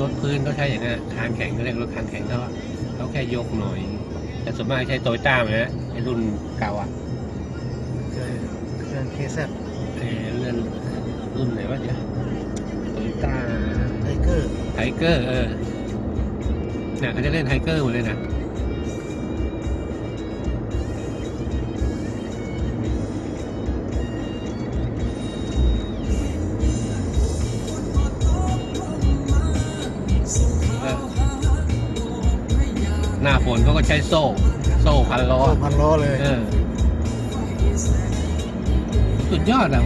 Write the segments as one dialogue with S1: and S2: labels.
S1: รถพื้นก็ใช้อย่างนั้นคานแข็งก็เรียกรถคานแข็งเขาเขาแค่ยกหน่อย แต่ส่วนมากใช้โตโยต้านะไอ้รุ่นเก่าอะ
S2: เครื่องเครื่องเคซ
S1: ไอ้เรื่องรุ่นไหนวะเดี๋ยวโตโยต้า
S2: ไทเกอร์
S1: ไทเกอร์เออเนี่ยเขาจะเล่นไทเกอร์หมดเลยนะ หน้าฝนเขาก็ใช้โซ่ โซ่พันล้อ
S2: โอ้พันล้อเลย
S1: เออ สุดยอดอะ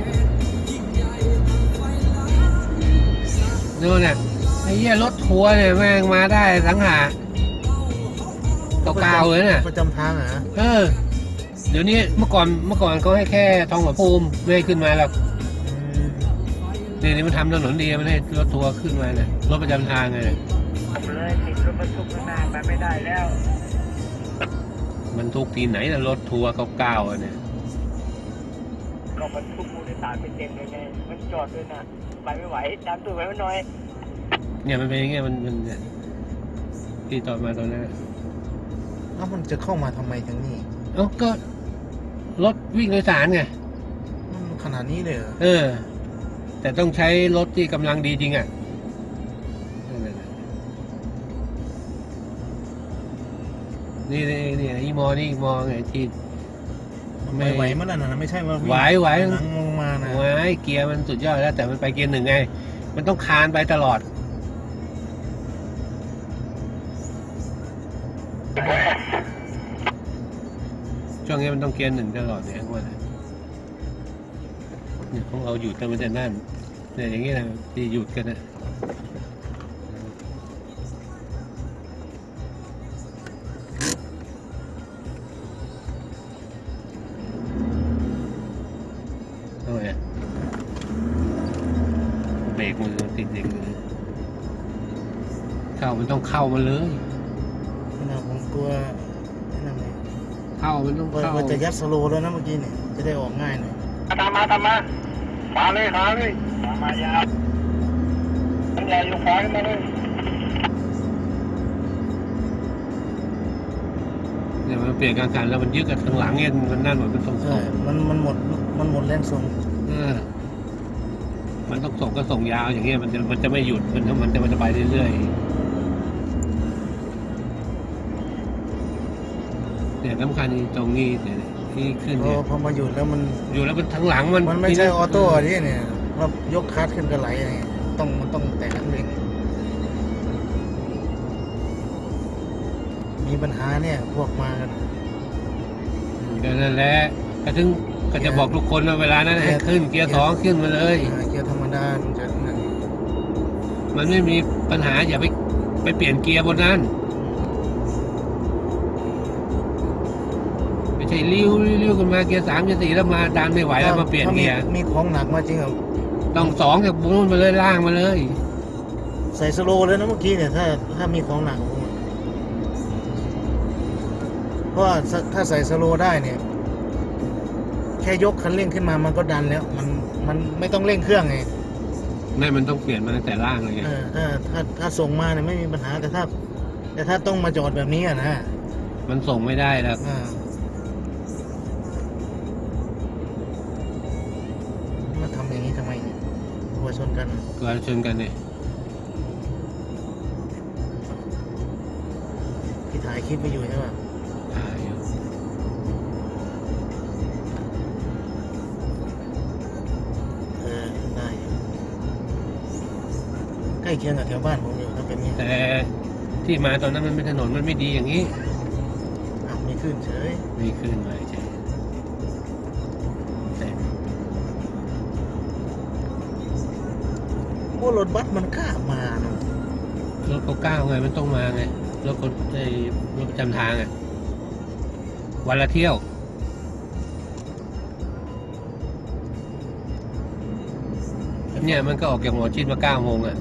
S1: ดูเนี่ยไอ้เหี้ยรถทัวร์เนี่ยแม่งมาได้สังหาเก่าๆเลยเนี่ย
S2: ประจำทางเหรอะ
S1: เออ เดี๋ยวนี้เมื่อก่อนเมื่อก่อนเขาให้แค่ทองหัวภูมิไม่ให้ขึ้นมาหรอกนี่นี่มันทำถนนดีมันให้รถทัวร์ขึ้นมาเนี่ยรถประจำทางไงเนี่ย
S3: เลยติดรถบรรทุกข้างหน้าไปไม่ได้แล้ว
S1: มันทุกทีไหนนะรถทัวร์เก่าๆอะเนี่ย
S3: ก็บรรทุกผู้โดยสารไปเต็มเลยไงมันจอดด้วยนะไปไม่ไหวตามตัวไว้หน่อย
S1: เนี่ยมันเป็นอย่างเงี้ยมันมันเนี่ยที่ต่อมาตอนนั้นน่ะ
S2: เอ้ามันจะเข้ามาทำไมทางนี้
S1: เอ้าก็รถวิ่งโดยสารไง
S2: มันขนาดนี้เลยเหรอ
S1: เออ แต่ต้องใช้รถที่กำลังดีจริงอะ นี่นี่นี่อีมอนี่อีมอไงที่
S2: ไม่ไหวมันน่ะนะไม่ใช่ว่าวิ่ง
S1: ไหวไหว
S2: หนังลงมานะ
S1: โอ้ยเกียร์มันสุดยอดแล้ว แต่มันไปเกียร์หนึ่งไง มันต้องคานไปตลอดช่วงนี้มันต้องเกียร์หนึ่งตลอดเนี่ยว่าเนี่ยของเราหยุดกันมันจะนั่นเนี่ยอย่างนี้นะที่หยุดกันนะ กมือติดเบรกมือเข้ามันต้องเข้ามาเลย
S2: ขนาดผมกลัวนั่นเลย
S1: เข้ามันต้อง
S2: กลัว
S1: เข้า
S2: กลัวจะยัดสโลว์แล้วนะเมื่อกี้เนี่ย จะได้ออกง่ายหน่อย
S3: ตามมาตามมาขาเลยขาเลยตามมายาวมันใหญ่อยู่ขวาขึ้นมาเลย
S1: เนี่ยมันเปลี่ยนกลางคันแล้วมันยึดกับทางหลังเนี่ยมันนั่นหมดมันต้อง
S2: ใช่
S1: ส่ง
S2: มันมันหมดมันหมดแรงส่ง
S1: เออ มันต้องส่งก็ส่งยาวอย่างเงี้ยมันจะมันจะไม่หยุดมันจะมันจะมันจะไปเรื่อยๆเนี่ยสำคัญตรงนี้เนี่ยที่ขึ้น
S2: พอ
S1: เนี่ย
S2: พอมาหยุดแล้วมัน
S1: อยู่แล้วมันทั้งหลังมัน
S2: มันไม่ใช่ออโต้อะที่เนี่ยว่ายกคลัดขึ้นกระไหลอะไรเงี้ยต้องมันต้องแตะคันเร่งมีปัญหาเนี่ยพวกมากัน
S1: ก็นั่นแหละก็ถึงก็จะบอกทุกคนว่าเวลานั้นให้ขึ้นเกียร์สองขึ้นมาเลย
S2: อ่าเกียร์ธรรม ดามันจะนั่น
S1: มันไม่มีปัญหาอย่าไปไปเปลี่ยนเกียร์บนนั้น ไม่ใช่ริ้วริ้วริ้วขึ้นมาเกียร์สามเกียร์สี่แล้วมาดันไม่ไหวแล้วมาเปลี่ยน
S2: ถ้
S1: เกียร์
S2: มีมีของหนักมาจริงอะ
S1: ต้องสองจากบุ้นมาเลยล่างมาเลย
S2: ใส่สโลว์เลยนะเมื่อกี้เนี่ยถ้าถ้ามีของหนักผมอะเพราะว่าถ้าใส่สโลว์ได้เนี่ยแค่ยกคันเร่งขึ้นมามันก็ดันแล้ว มันมันไม่ต้องเร่งเครื่องไง
S1: ไม่มันต้องเปลี่ยนมาตั้งแต่ล่างเลยไง
S2: เออถ้าถ้าถ้าส่งมาเนี่ยไม่มีปัญหาแต่ถ้า แต่ถ้าต้องมาจอดแบบนี้อะนะ
S1: มันส่งไม่ได้แล้ว
S2: อ่ามาทำอย่างนี้ทำไมเนี่ยหัวชนกัน
S1: ก็ชนกันเนี่ย
S2: ที่ถ่ายคลิปไปอยู่ใช่ป่ะ ล้เคียงกับแถวบ้านผมอยู่ถ้าเป็นนี้
S1: แต่ที่มาตอนนั้นมันเป็นถนนมันไม่ดีอย่างนี้
S2: อ้าวมีขึ้นเฉย
S1: ไม่ขึ้นมาใช่แต่
S2: โอ้รถบัสมันกล้ามาเนาะ
S1: รถเขาก้าวไงมันต้องมาไงรถคนไอ้รถประจำทางอะวันละเที่ยว เนี่ยมันก็ออกจากหมอชิดมาเก้าโมงอะ